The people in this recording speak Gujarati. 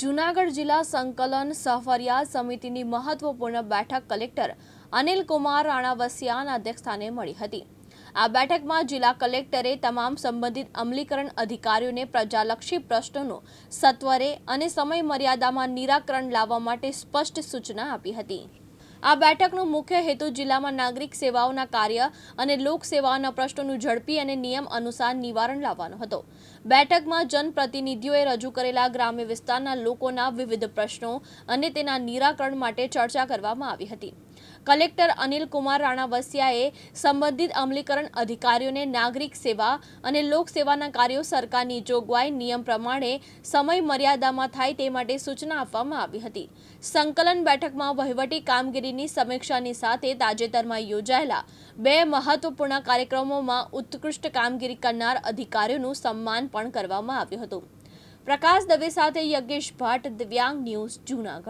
જૂનાગઢ જિલ્લા સંકલન સહફરિયાદ સમિતિની મહત્વપૂર્ણ બેઠક કલેક્ટર અનિલ કુમાર રાણાવસિયાના અધ્યક્ષસ્થાને મળી હતી. આ બેઠકમાં જિલ્લા કલેક્ટરે તમામ સંબંધિત અમલીકરણ અધિકારીઓને પ્રજાલક્ષી પ્રશ્નોનું સત્વરે અને સમય મર્યાદામાં નિરાકરણ લાવવા માટે સ્પષ્ટ સૂચના આપી હતી. આ બેઠકનો મુખ્ય હેતુ જિલ્લામાં નાગરિક સેવાઓના કાર્ય અને લોક સેવાઓના પ્રશ્નોનું ઝડપી અને નિયમ અનુસાર નિવારણ લાવવાનો હતો. બેઠકમાં જનપ્રતિનિધિઓએ રજૂ કરેલા ગ્રામ્ય વિસ્તારના લોકોના વિવિધ પ્રશ્નો અને તેના નિરાકરણ માટે ચર્ચા કરવામાં આવી હતી. કલેક્ટર અનિલ કુમાર રાણાવસિયાએ સંબંધિત અમલીકરણ અધિકારીઓને નાગરિક સેવા અને લોક સેવાના કાર્યો સરકારની જોગવાઈ નિયમ પ્રમાણે સમય મર્યાદામાં થાય તે માટે સૂચના આપવામાં આવી હતી. સંકલન બેઠકમાં વહીવટી કામગીરીની સમીક્ષાની સાથે તાજેતરમાં યોજાયેલા બે મહત્વપૂર્ણ કાર્યક્રમોમાં ઉત્કૃષ્ટ કામગીરી કરનાર અધિકારીઓનું સન્માન પણ કરવામાં આવ્યું હતું. પ્રકાશ દવે સાથે યજ્ઞેશ ભટ્ટ, દિવ્યાંગ ન્યૂઝ જૂનાગઢ.